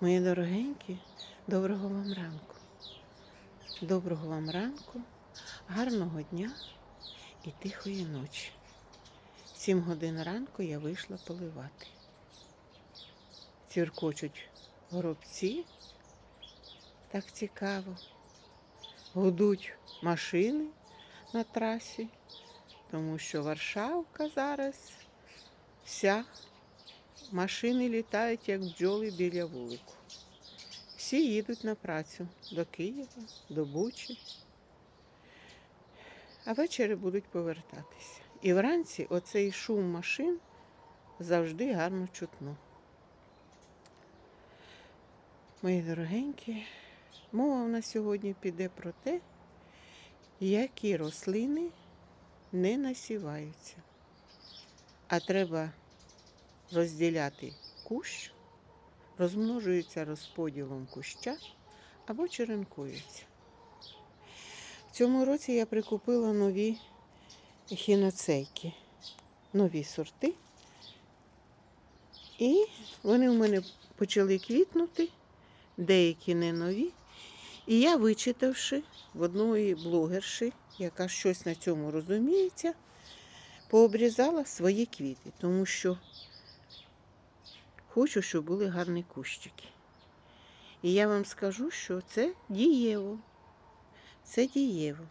Мої дорогенькі, доброго вам ранку. Доброго вам ранку, гарного дня і тихої ночі. Сім годин ранку я вийшла поливати. Цвіркочуть горобці, так цікаво. Гудуть машини на трасі, тому що Варшавка зараз вся Машини літають, як бджоли біля вулику. Всі їдуть на працю до Києва, до Бучі, а ввечері будуть повертатися. І вранці оцей шум машин завжди гарно чутно. Мої дорогенькі, мова в нас сьогодні піде про те, які рослини не насіваються, а треба розділяти кущ, розмножуються розподілом куща або черенкуються. В цьому році я прикупила нові хіноцейки, нові сорти. І вони в мене почали квітнути, деякі не нові. І я, вичитавши в одної блогерші, яка щось на цьому розуміється, пообрізала свої квіти, тому що Хочу, щоб були гарні кущики. І я вам скажу, що це дієво. Це дієво.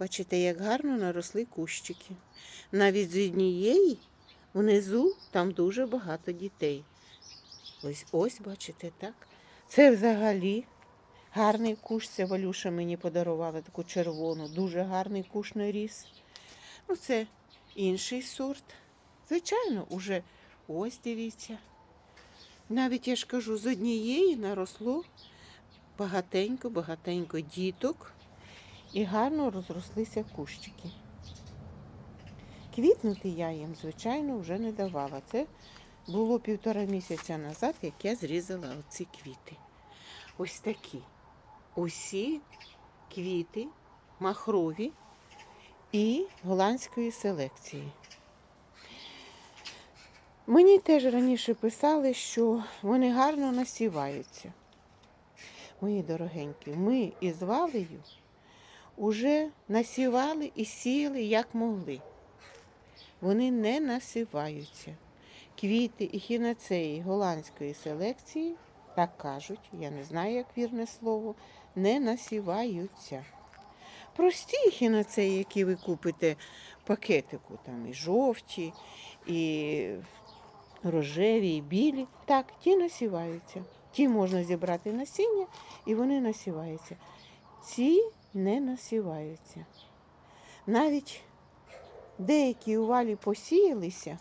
Бачите, як гарно наросли кущики. Навіть з однієї внизу там дуже багато дітей. Ось ось, бачите, так? Це взагалі гарний кущ. Це Валюша мені подарувала таку червону, дуже гарний кущ наріс. Ну, це інший сорт. Звичайно, уже ось дивіться. Навіть я ж кажу, з однієї наросло багатенько-багатенько діток і гарно розрослися кущики. Квітнути я їм, звичайно, вже не давала. Це було півтора місяця назад, як я зрізала оці квіти. Ось такі. Усі квіти махрові і голландської селекції. Мені теж раніше писали, що вони гарно насіваються. Мої дорогенькі, ми із Валею вже насівали і сіяли як могли. Вони не насіваються. Квіти і хінацеї голландської селекції, так кажуть, я не знаю, як вірне слово, не насіваються. Прості хінацеї, які ви купите пакетику, там і жовті, і рожеві і білі. Так, ті насіваються. Ті можна зібрати насіння і вони насіваються. Ці не насіваються. Навіть деякі у валі посіялися,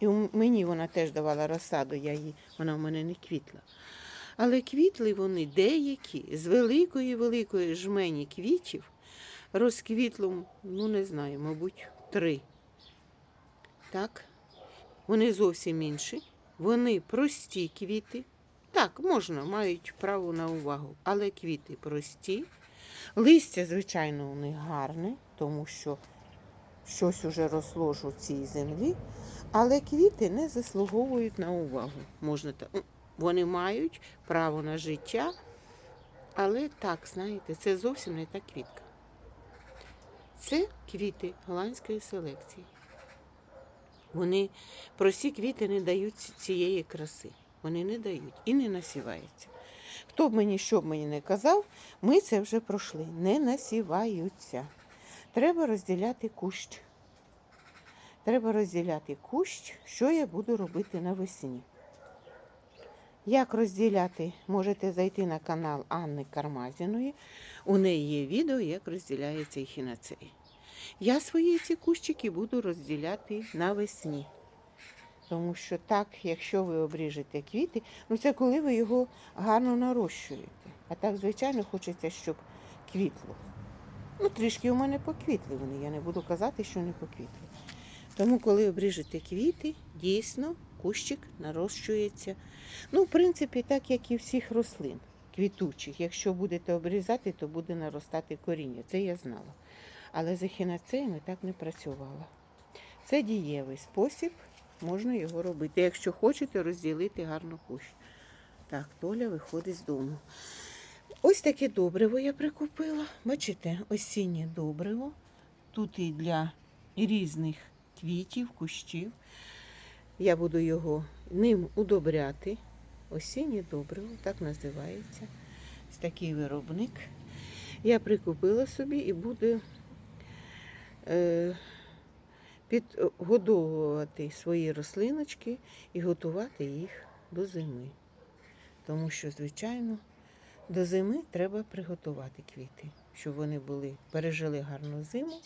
і мені вона теж давала розсаду, я її, вона в мене не квітла. Але квітли вони деякі з великої-великої жмені квітів розквітло, ну не знаю, мабуть, три. Так, вони зовсім інші. Вони прості квіти. Так, можна, мають право на увагу, але квіти прості. Листя, звичайно, у них гарне, тому що щось уже росло ж у цій землі. Але квіти не заслуговують на увагу. Можна так. Вони мають право на життя, але так, знаєте, це зовсім не та квітка. Це квіти голландської селекції. Вони прості квіти не дають цієї краси. Вони не дають і не насіваються. Хто б мені що б мені не казав, ми це вже пройшли. Не насіваються. Треба розділяти кущ. Треба розділяти кущ, що я буду робити навесні. Як розділяти, можете зайти на канал Анни Кармазіної. У неї є відео, як розділяється ехінацей. Я свої ці кущики буду розділяти навесні. Тому що так, якщо ви обріжете квіти, ну це коли ви його гарно нарощуєте. А так, звичайно, хочеться, щоб квітло. Ну, трішки у мене поквітли вони, я не буду казати, що не поквітли. Тому, коли обріжете квіти, дійсно кущик нарощується. Ну, в принципі, так, як і всіх рослин квітучих. Якщо будете обрізати, то буде наростати коріння. Це я знала. Але з ехінацеями так не працювала. Це дієвий спосіб, можна його робити. Якщо хочете розділити гарно кущ. Так, Толя виходить з дому. Ось таке добриво я прикупила. Бачите, осіннє добриво. Тут і для різних квітів, кущів. Я буду його ним удобряти. Осіннє добриво, так називається. Ось такий виробник. Я прикупила собі і буду підгодовувати свої рослиночки і готувати їх до зими. Тому що, звичайно, до зими треба приготувати квіти, щоб вони були, пережили гарну зиму,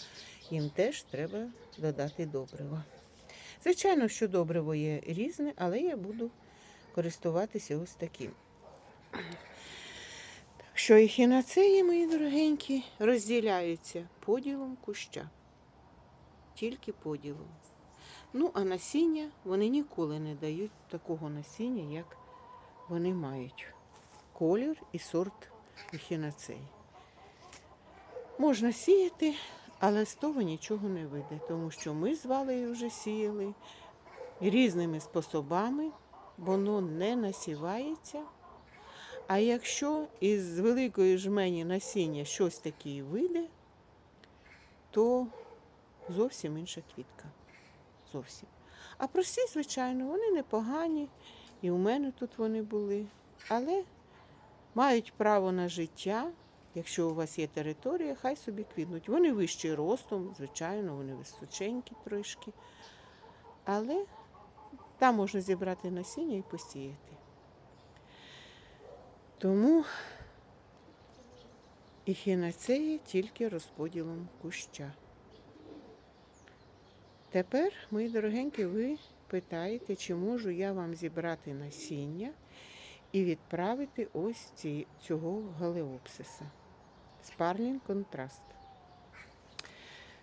їм теж треба додати добрива. Звичайно, що добриво є різне, але я буду користуватися ось таким. Так що ехінацеї, мої дорогенькі, розділяються поділом куща. Тільки поділом. Ну, а насіння вони ніколи не дають такого насіння, як вони мають. Колір і сорт ехінацеї. Можна сіяти, але з того нічого не вийде, тому що ми з Валею вже сіяли різними способами, воно не насівається. А якщо із великої жмені насіння щось таке вийде, то зовсім інша квітка. Зовсім. А прості, звичайно, вони непогані, і у мене тут вони були, але мають право на життя. Якщо у вас є територія, хай собі квітнуть. Вони вищі ростом, звичайно, вони височенькі трошки. Але там можна зібрати насіння і посіяти. Тому ехінацея тільки розподілом куща. Тепер, мої дорогенькі, ви питаєте, чи можу я вам зібрати насіння і відправити ось ці, цього галеопсиса. Спарлінг контраст.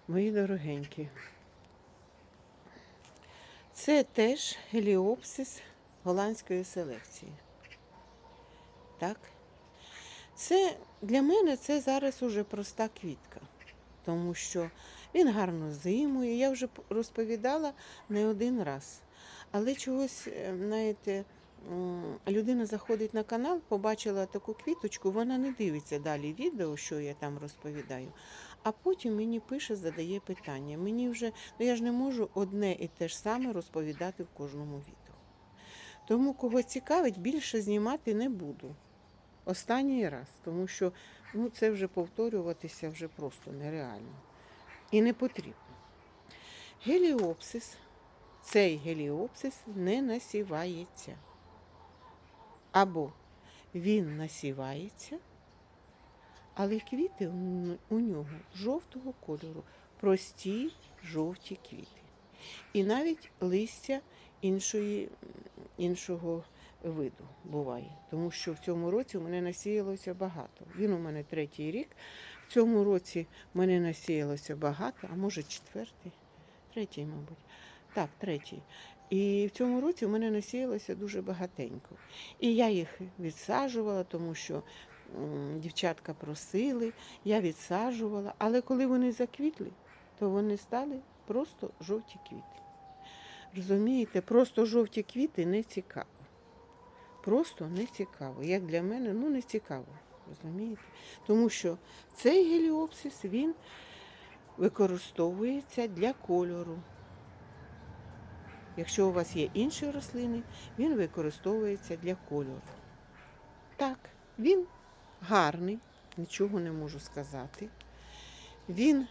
Мої дорогенькі. Це теж геліопсис голландської селекції. Так? Це для мене це зараз уже проста квітка, тому що він гарно зимує. Я вже розповідала не один раз. Але чогось, е, знаєте, людина заходить на канал, побачила таку квіточку, вона не дивиться далі відео, що я там розповідаю. А потім мені пише, задає питання. Мені вже, ну я ж не можу одне і те ж саме розповідати в кожному відео. Тому, кого цікавить, більше знімати не буду. Останній раз, тому що ну, це вже повторюватися вже просто нереально. І не потрібно. Геліопсис, цей геліопсис не насівається. Або він насівається, але квіти у- нього жовтого кольору, прості жовті квіти. І навіть листя іншої, іншого виду буває. Тому що в цьому році у мене насіялося багато. Він у мене третій рік. В цьому році в мене насіялося багато, а може четвертий, третій, мабуть. Так, третій. І в цьому році в мене насіялося дуже багатенько. І я їх відсаджувала, тому що дівчатка просили, я відсаджувала. Але коли вони заквітли, то вони стали просто жовті квіти. Розумієте, просто жовті квіти не цікаво. Просто не цікаво. Як для мене, ну не цікаво. Розумієте? Тому що цей геліопсис він використовується для кольору. Якщо у вас є інші рослини, він використовується для кольору. Так, він гарний, нічого не можу сказати. Він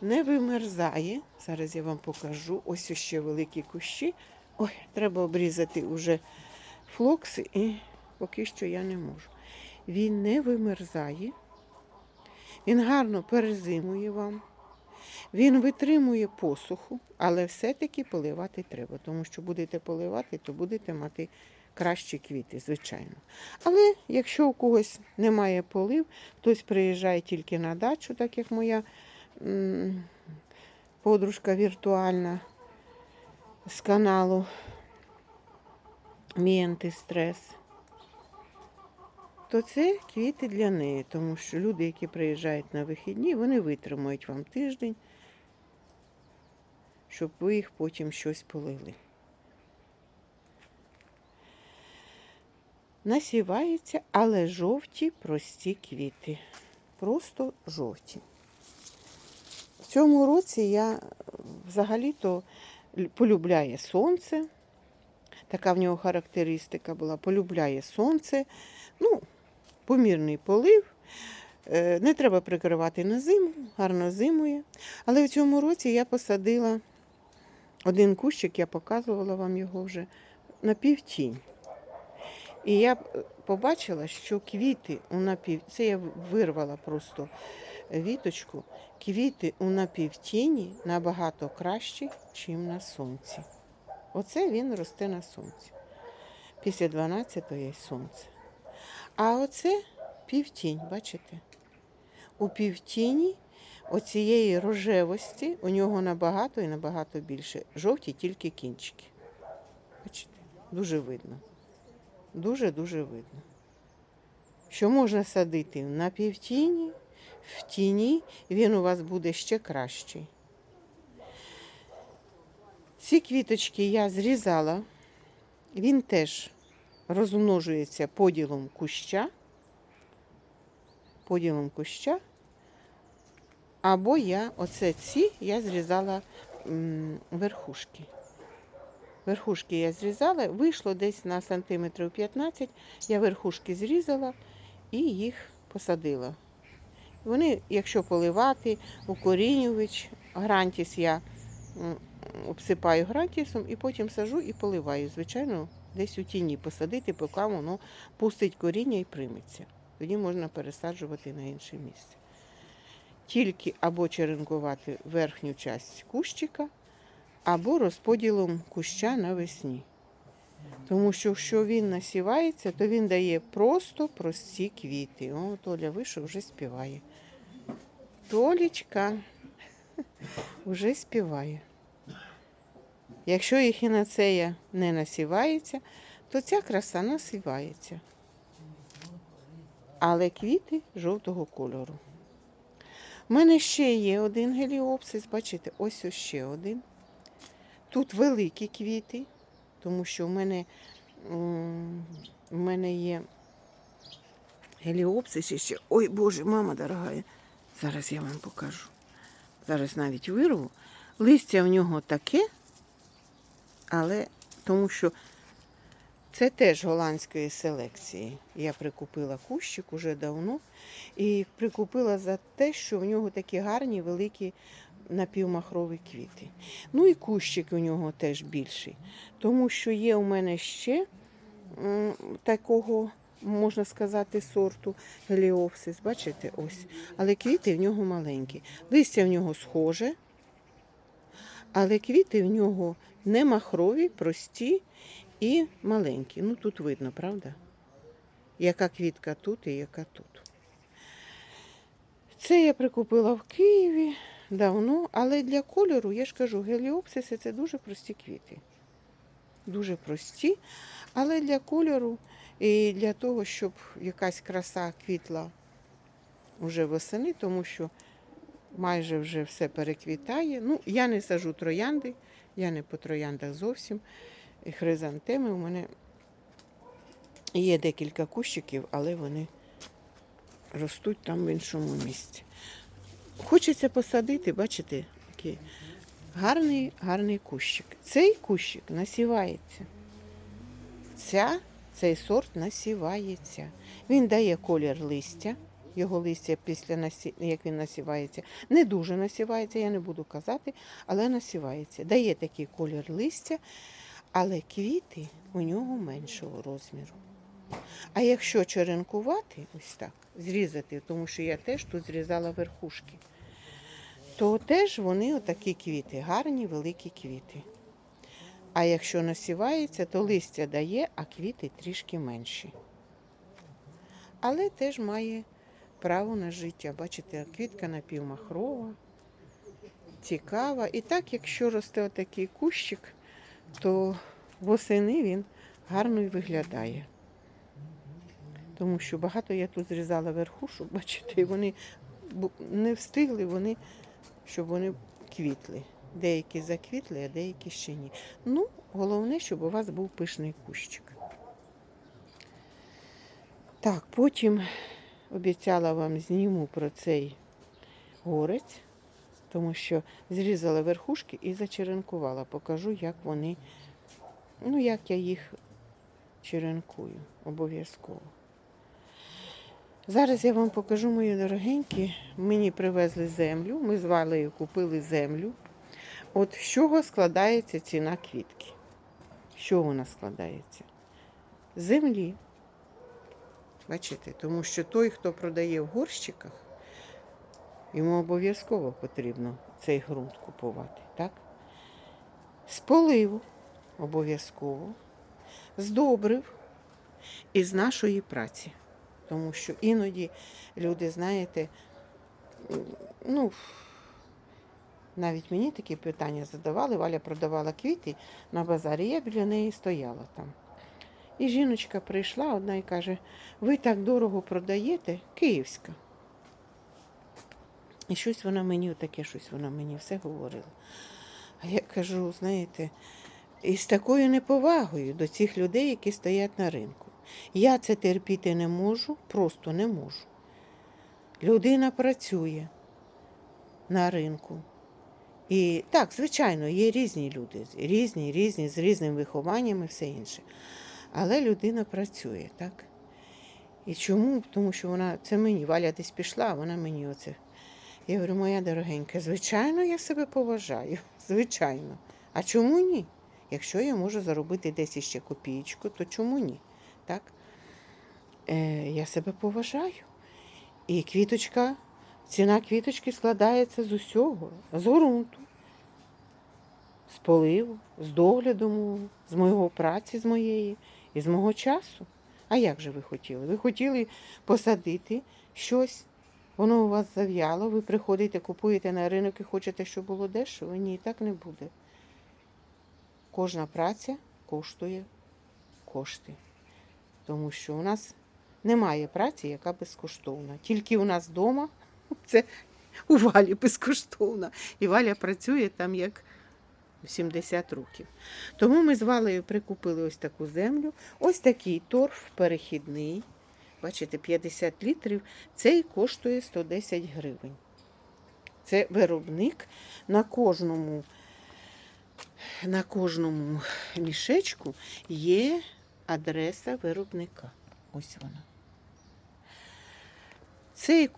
не вимерзає. Зараз я вам покажу. Ось ще великі кущі. Ой, треба обрізати уже флокси, і поки що я не можу. Він не вимерзає, він гарно перезимує вам. Він витримує посуху, але все-таки поливати треба, тому що будете поливати, то будете мати кращі квіти, звичайно. Але якщо у когось немає полив, хтось приїжджає тільки на дачу, так як моя подружка віртуальна з каналу Мій антистрес, то це квіти для неї, тому що люди, які приїжджають на вихідні, вони витримують вам тиждень, щоб ви їх потім щось полили. насівається, але жовті прості квіти. Просто жовті. В цьому році я взагалі-то полюбляє сонце. Така в нього характеристика була. Полюбляє сонце. Ну, помірний полив. Е, Не треба прикривати на зиму, гарно зимує. Але в цьому році я посадила один кущик, я показувала вам його вже на півтінь. І я побачила, що квіти у напів... Це я вирвала просто віточку. Квіти у напівтіні набагато кращі, ніж на сонці. Оце він росте на сонці. Після 12-ї сонце. А оце півтінь, бачите? У півтіні оцієї рожевості у нього набагато і набагато більше. Жовті тільки кінчики. Бачите? Дуже видно. Дуже-дуже видно. Що можна садити на півтіні, в тіні він у вас буде ще кращий. Ці квіточки я зрізала. Він теж розмножується поділом куща. Поділом куща. Або я, оце ці, я зрізала верхушки. Верхушки я зрізала, вийшло десь на сантиметрів 15. Я верхушки зрізала і їх посадила. Вони, якщо поливати, укорінювач, грантіс я обсипаю грантісом і потім сажу і поливаю. Звичайно, десь у тіні посадити, поки воно пустить коріння і прийметься. Тоді можна пересаджувати на інше місце. Тільки або черенкувати верхню часть кущика, або розподілом куща навесні. Тому що якщо він насівається, то він дає просто прості квіти. О, Толя вийшов, вже співає. Толічка вже співає. Якщо ехінацея не насівається, то ця краса насівається. Але квіти жовтого кольору. У мене ще є один геліопсис, бачите, ось ще один. Тут великі квіти, тому що в мене, в мене є геліопсис ще. Ой, Боже, мама дорога. Зараз я вам покажу. Зараз навіть вирву. Листя в нього таке, але тому що це теж голландської селекції. Я прикупила кущик уже давно і прикупила за те, що в нього такі гарні великі напівмахрові квіти. Ну і кущик у нього теж більший, тому що є у мене ще такого, можна сказати, сорту геліопсис. Бачите, ось. Але квіти в нього маленькі. Листя в нього схоже, але квіти в нього не махрові, прості і маленькі. Ну тут видно, правда? Яка квітка тут і яка тут. Це я прикупила в Києві давно, але для кольору, я ж кажу, геліопсиси це дуже прості квіти. Дуже прості, але для кольору і для того, щоб якась краса квітла вже восени, тому що майже вже все переквітає. Ну, я не сажу троянди, я не по трояндах зовсім. Хризантеми у мене є декілька кущиків, але вони ростуть там в іншому місці. Хочеться посадити, бачите, такий гарний, гарний кущик. Цей кущик насівається. Ця, цей сорт насівається. Він дає колір листя. Його листя після насі... як він насівається, не дуже насівається, я не буду казати, але насівається. Дає такий колір листя, але квіти у нього меншого розміру. А якщо черенкувати, ось так, зрізати, тому що я теж тут зрізала верхушки, то теж вони отакі квіти, гарні великі квіти. А якщо насівається, то листя дає, а квіти трішки менші. Але теж має право на життя. Бачите, квітка напівмахрова, цікава. І так, якщо росте отакий кущик, то восени він гарно і виглядає. Тому що багато я тут зрізала верхушок, бачите, і вони не встигли, вони, щоб вони квітли. Деякі заквітли, а деякі ще ні. Ну, головне, щоб у вас був пишний кущик. Так, потім обіцяла вам зніму про цей горець, тому що зрізала верхушки і зачеренкувала. Покажу, як вони, ну, як я їх черенкую обов'язково. Зараз я вам покажу, мої дорогенькі. Мені привезли землю, ми з Валею купили землю. От з чого складається ціна квітки? Чого вона складається? Землі. Бачите, тому що той, хто продає в горщиках, йому обов'язково потрібно цей ґрунт купувати, так? З поливу обов'язково, з добрив і з нашої праці. Тому що іноді люди, знаєте, ну, навіть мені такі питання задавали, Валя продавала квіти на базарі, я біля неї стояла там. І жіночка прийшла одна і каже, ви так дорого продаєте, київська. І щось вона мені, таке щось вона мені все говорила. А я кажу, знаєте, із такою неповагою до цих людей, які стоять на ринку. Я це терпіти не можу, просто не можу. Людина працює на ринку. І так, звичайно, є різні люди, різні, різні, з різним вихованням і все інше. Але людина працює, так? І чому? Тому що вона, це мені, Валя десь пішла, а вона мені оце. Я говорю, моя дорогенька, звичайно, я себе поважаю. Звичайно. А чому ні? Якщо я можу заробити десь іще копієчку, то чому ні? Так? Е, я себе поважаю. І квіточка, ціна квіточки складається з усього, з ґрунту, з поливу, з догляду з моєго праці, з моєї і з мого часу. А як же ви хотіли? Ви хотіли посадити щось, воно у вас зав'яло, ви приходите, купуєте на ринок і хочете, щоб було дешево? Ні, так не буде. Кожна праця коштує кошти. Тому що у нас немає праці, яка безкоштовна. Тільки у нас вдома це у Валі безкоштовна. І Валя працює там як 70 років. Тому ми з Валею прикупили ось таку землю, ось такий торф перехідний. Бачите, 50 літрів. Цей коштує 110 гривень. Це виробник на кожному, на кожному мішечку є адреса виробника. Ось вона. Цей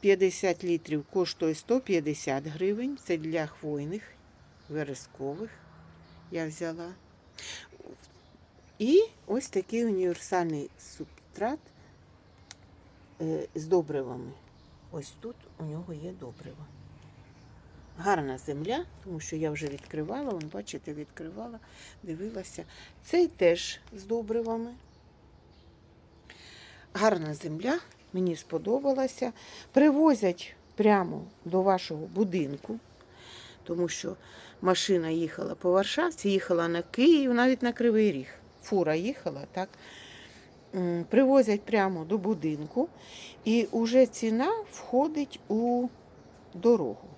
50 літрів коштує 150 гривень. Це для хвойних, верескових я взяла. І ось такий універсальний субстрат е, з добривами. Ось тут у нього є добрива. Гарна земля, тому що я вже відкривала, вон, бачите, відкривала, дивилася. Цей теж з добривами. Гарна земля, мені сподобалася. Привозять прямо до вашого будинку, тому що машина їхала по Варшавці, їхала на Київ, навіть на Кривий Ріг. Фура їхала, так. Привозять прямо до будинку, і вже ціна входить у дорогу.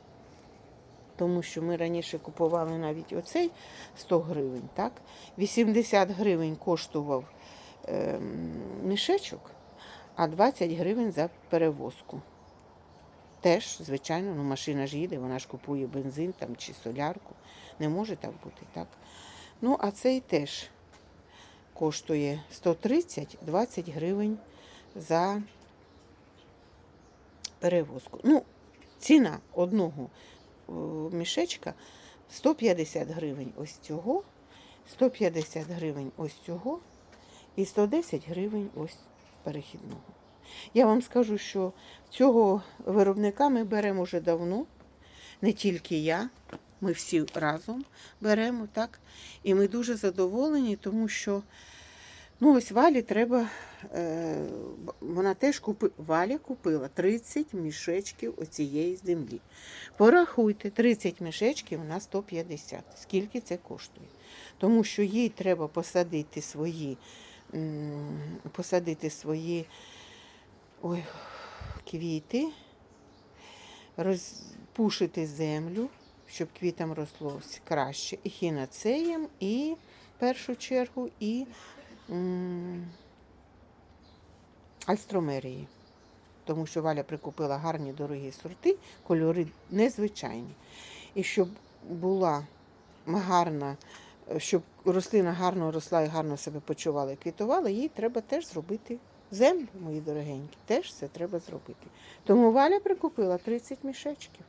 Тому що ми раніше купували навіть оцей 100 гривень, так? 80 гривень коштував ем, мішечок, а 20 гривень за перевозку. Теж, звичайно, ну машина ж їде, вона ж купує бензин там чи солярку. Не може так бути, так? Ну, а цей теж коштує 130-20 гривень за перевозку. Ну, ціна одного е, мішечка 150 гривень ось цього, 150 гривень ось цього і 110 гривень ось перехідного. Я вам скажу, що цього виробника ми беремо вже давно, не тільки я, ми всі разом беремо, так? І ми дуже задоволені, тому що ну, ось Валі треба, е, вона теж купила, Валя купила 30 мішечків оцієї землі. Порахуйте, 30 мішечків на 150. Скільки це коштує? Тому що їй треба посадити свої, посадити свої ой, квіти, розпушити землю, щоб квітам росло краще. І хінацеєм, і в першу чергу, і м, альстромерії. Тому що Валя прикупила гарні дорогі сорти, кольори незвичайні. І щоб була гарна, щоб рослина гарно росла і гарно себе почувала і квітувала, їй треба теж зробити землю, мої дорогенькі. Теж це треба зробити. Тому Валя прикупила 30 мішечків.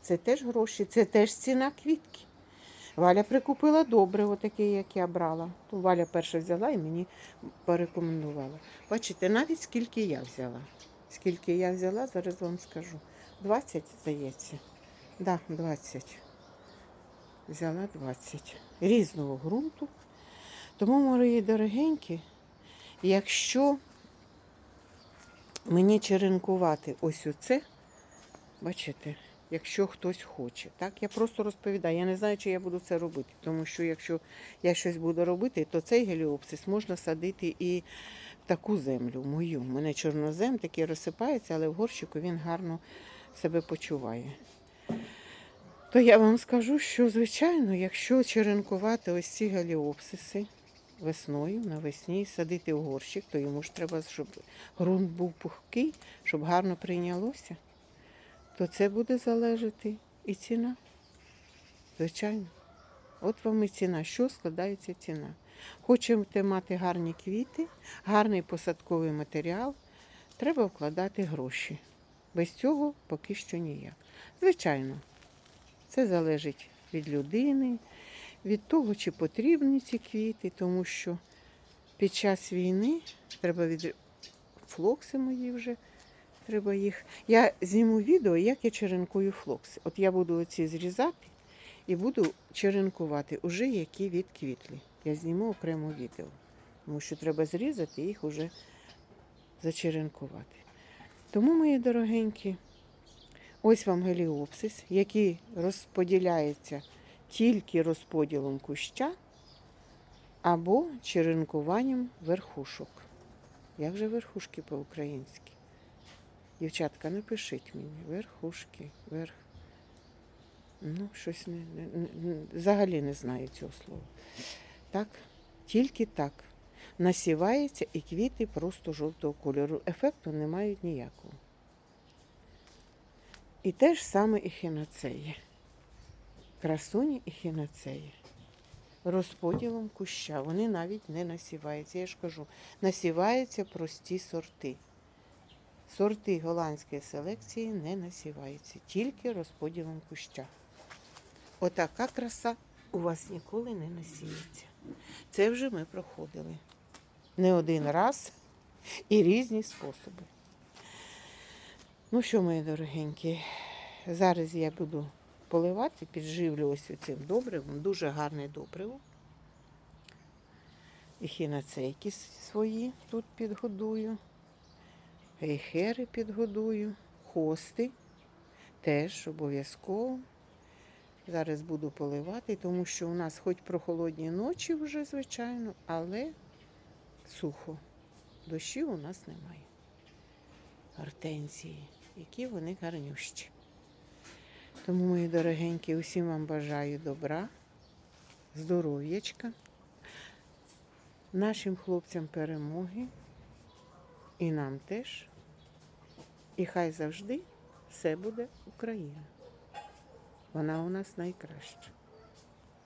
Це теж гроші, це теж ціна квітки. Валя прикупила добре, отаке, як я брала. То Валя перша взяла і мені порекомендувала. Бачите, навіть скільки я взяла. Скільки я взяла, зараз вам скажу. 20, здається. Так, да, 20. Взяла 20. Різного ґрунту. Тому, мої дорогенькі, якщо мені черенкувати ось оце, бачите, якщо хтось хоче. Так, я просто розповідаю. Я не знаю, чи я буду це робити. Тому що якщо я щось буду робити, то цей геліопсис можна садити і в таку землю, мою. У мене чорнозем такий розсипається, але в горщику він гарно себе почуває. То я вам скажу, що, звичайно, якщо черенкувати ось ці геліопсиси весною, навесні, садити в горщик, то йому ж треба, щоб ґрунт був пухкий, щоб гарно прийнялося то це буде залежати і ціна. Звичайно. От вам і ціна. Що складається ціна? Хочете мати гарні квіти, гарний посадковий матеріал, треба вкладати гроші. Без цього поки що ніяк. Звичайно, це залежить від людини, від того, чи потрібні ці квіти, тому що під час війни треба від флокси мої вже. Треба їх. Я зніму відео, як я черенкую флокси. От я буду оці зрізати і буду черенкувати, уже які відквітлі. Я зніму окремо відео. Тому що треба зрізати їх уже зачеренкувати. Тому, мої дорогенькі, ось вам геліопсис, який розподіляється тільки розподілом куща або черенкуванням верхушок. Як же верхушки по-українськи? Дівчатка, напишіть мені, верхушки, верх. Ну, щось не, не, взагалі не знаю цього слова. Так, тільки так. Насівається і квіти просто жовтого кольору. Ефекту не мають ніякого. І те ж саме і хіноцеї. Красуні і хіноцеї. Розподілом куща. Вони навіть не насіваються. Я ж кажу, насіваються прості сорти. Сорти голландської селекції не насіваються, тільки розподілом куща. Отака краса у вас ніколи не насіється. Це вже ми проходили не один раз і різні способи. Ну що, мої дорогенькі, зараз я буду поливати, підживлю ось цим добривом, дуже гарне добриво. І хіноцейки свої тут підгодую. Гейхери підгодую, хости теж обов'язково. Зараз буду поливати, тому що у нас хоч прохолодні ночі вже, звичайно, але сухо. Дощів у нас немає. Гортензії, які вони гарнющі. Тому, мої дорогенькі, усім вам бажаю добра, здоров'ячка, нашим хлопцям перемоги. І нам теж. І хай завжди все буде Україна. Вона у нас найкраща.